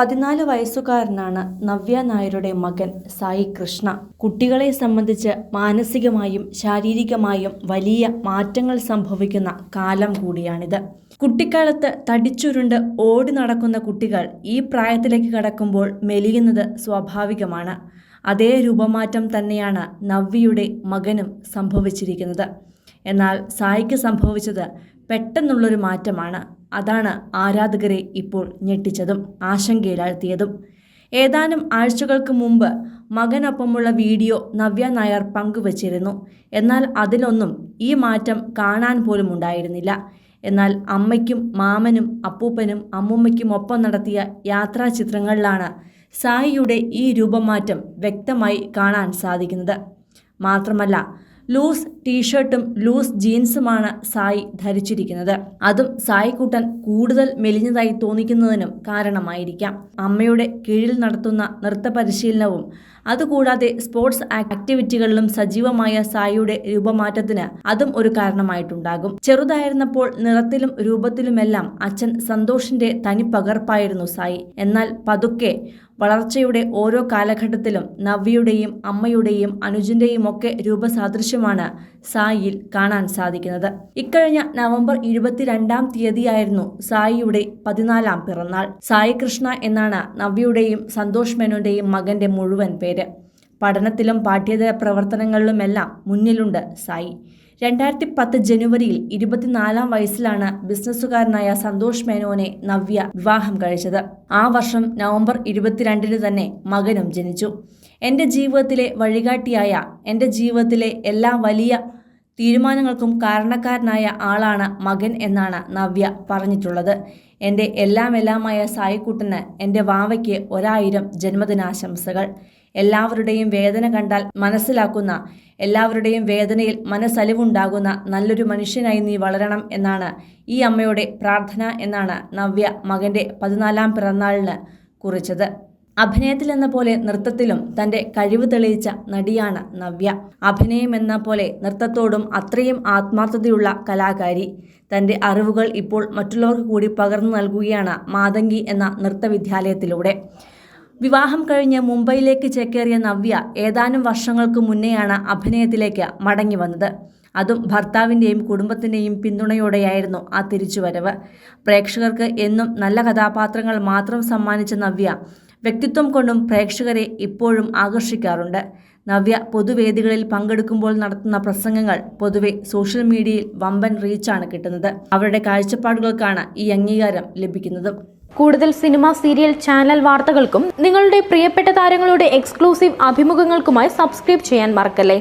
പതിനാല് വയസ്സുകാരനാണ് നവ്യ നായരുടെ മകൻ സായി കൃഷ്ണ. കുട്ടികളെ സംബന്ധിച്ച് മാനസികമായും ശാരീരികമായും വലിയ മാറ്റങ്ങൾ സംഭവിക്കുന്ന കാലം കൂടിയാണിത്. കുട്ടിക്കാലത്ത് തടിച്ചുരുണ്ട് ഓടി നടക്കുന്ന കുട്ടികൾ ഈ പ്രായത്തിലേക്ക് കടക്കുമ്പോൾ മെലിയുന്നത് സ്വാഭാവികമാണ്. അതേ രൂപമാറ്റം തന്നെയാണ് നവ്യയുടെ മകനും സംഭവിച്ചിരിക്കുന്നത്. എന്നാൽ സായിക്ക് സംഭവിച്ചത് പെട്ടെന്നുള്ളൊരു മാറ്റമാണ്. അതാണ് ആരാധകരെ ഇപ്പോൾ ഞെട്ടിച്ചതും ആശങ്കയിലാഴ്ത്തിയതും. ഏതാനും ആഴ്ചകൾക്ക് മുമ്പ് മകനൊപ്പമുള്ള വീഡിയോ നവ്യ നായർ പങ്കുവച്ചിരുന്നു. എന്നാൽ അതിലൊന്നും ഈ മാറ്റം കാണാൻ പോലും ഉണ്ടായിരുന്നില്ല. എന്നാൽ അമ്മയ്ക്കും മാമനും അപ്പൂപ്പനും അമ്മൂമ്മയ്ക്കും ഒപ്പം നടത്തിയ യാത്രാ ചിത്രങ്ങളിലാണ് സായിയുടെ ഈ രൂപമാറ്റം വ്യക്തമായി കാണാൻ സാധിക്കുന്നത്. മാത്രമല്ല ലൂസ് ടീഷർട്ടും ലൂസ് ജീൻസുമാണ് സായി ധരിച്ചിരിക്കുന്നത്. അതും സായി കൂട്ടൻ കൂടുതൽ മെലിഞ്ഞതായി തോന്നിക്കുന്നതിനും കാരണമായിരിക്കാം. അമ്മയുടെ കീഴിൽ നടത്തുന്ന നൃത്ത പരിശീലനവും അതുകൂടാതെ സ്പോർട്സ് ആക്ടിവിറ്റികളിലും സജീവമായ സായിയുടെ രൂപമാറ്റത്തിന് അതും ഒരു കാരണമായിട്ടുണ്ടാകും. ചെറുതായിരുന്നപ്പോൾ നിറത്തിലും രൂപത്തിലുമെല്ലാം അച്ഛൻ സന്തോഷിന്റെ തനി പകർപ്പായിരുന്നു സായി. എന്നാൽ പതുക്കെ വളർച്ചയുടെ ഓരോ കാലഘട്ടത്തിലും നവ്യയുടെയും അമ്മയുടെയും അനുജിന്റെയും ഒക്കെ രൂപസാദൃശ്യമാണ് സായിയിൽ കാണാൻ സാധിക്കുന്നത്. ഇക്കഴിഞ്ഞ നവംബർ ഇരുപത്തിരണ്ടാം തീയതിയായിരുന്നു സായിയുടെ പതിനാലാം പിറന്നാൾ. സായി കൃഷ്ണ എന്നാണ് നവ്യയുടെയും സന്തോഷ് മേനോന്റെയും മകന്റെ മുഴുവൻ പേര്. പഠനത്തിലും പാഠ്യേതര പ്രവർത്തനങ്ങളിലുമെല്ലാം മുന്നിലുണ്ട് സായി. രണ്ടായിരത്തി പത്ത് ജനുവരിയിൽ ഇരുപത്തിനാലാം വയസ്സിലാണ് ബിസിനസ്സുകാരനായ സന്തോഷ് മേനോനെ നവ്യ വിവാഹം കഴിച്ചത്. ആ വർഷം നവംബർ ഇരുപത്തിരണ്ടിന് തന്നെ മകനും ജനിച്ചു. എന്റെ ജീവിതത്തിലെ വഴികാട്ടിയായ എന്റെ ജീവിതത്തിലെ എല്ലാ വലിയ തീരുമാനങ്ങൾക്കും കാരണക്കാരനായ ആളാണ് മകൻ എന്നാണ് നവ്യ പറഞ്ഞിട്ടുള്ളത്. എന്റെ എല്ലാം എല്ലാമായ സായിക്കുട്ടന് എന്റെ വാവയ്ക്ക് ഒരായിരം ജന്മദിനാശംസകൾ. എല്ലാവരുടെയും വേദന കണ്ടാൽ മനസ്സിലാക്കുന്ന എല്ലാവരുടെയും വേദനയിൽ മനസ്സലിവുണ്ടാകുന്ന നല്ലൊരു മനുഷ്യനായി നീ വളരണം എന്നാണ് ഈ അമ്മയുടെ പ്രാർത്ഥന എന്നാണ് നവ്യ മകന്റെ പതിനാലാം പിറന്നാളിന് കുറിച്ചത്. അഭിനയത്തിൽ എന്ന പോലെ നൃത്തത്തിലും തന്റെ കഴിവ് തെളിയിച്ച നടിയാണ് നവ്യ. അഭിനയം എന്ന പോലെ നൃത്തത്തോടും അത്രയും ആത്മാർത്ഥതയുള്ള കലാകാരി. തന്റെ അറിവുകൾ ഇപ്പോൾ മറ്റുള്ളവർക്ക് കൂടി പകർന്നു നൽകുകയാണ് മാതങ്കി എന്ന നൃത്തവിദ്യാലയത്തിലൂടെ വിവാഹം കഴിഞ്ഞ് മുംബൈയിലേക്ക് ചേക്കേറിയ നവ്യ ഏതാനും വർഷങ്ങൾക്ക് മുന്നെയാണ് അഭിനയത്തിലേക്ക് മടങ്ങി വന്നത്. അതും ഭർത്താവിന്റെയും കുടുംബത്തിന്റെയും പിന്തുണയോടെയായിരുന്നു ആ തിരിച്ചുവരവ്. പ്രേക്ഷകർക്ക് എന്നും നല്ല കഥാപാത്രങ്ങൾ മാത്രം സമ്മാനിച്ച നവ്യ വ്യക്തിത്വം കൊണ്ടും പ്രേക്ഷകരെ ഇപ്പോഴും ആകർഷിക്കാറുണ്ട്. നവ്യ പൊതുവേദികളിൽ പങ്കെടുക്കുമ്പോൾ നടത്തുന്ന പ്രസംഗങ്ങൾ പൊതുവെ സോഷ്യൽ മീഡിയയിൽ വമ്പൻ റീച്ചാണ് കിട്ടുന്നത്. അവരുടെ കാഴ്ചപ്പാടുകൾക്കാണ് ഈ അംഗീകാരം ലഭിക്കുന്നതും. കൂടുതൽ സിനിമ സീരിയൽ ചാനൽ വാർത്തകൾക്കും നിങ്ങളുടെ പ്രിയപ്പെട്ട താരങ്ങളുടെ എക്സ്ക്ലൂസീവ് അഭിമുഖങ്ങൾക്കുമായി സബ്സ്ക്രൈബ് ചെയ്യാൻ മറക്കല്ലേ?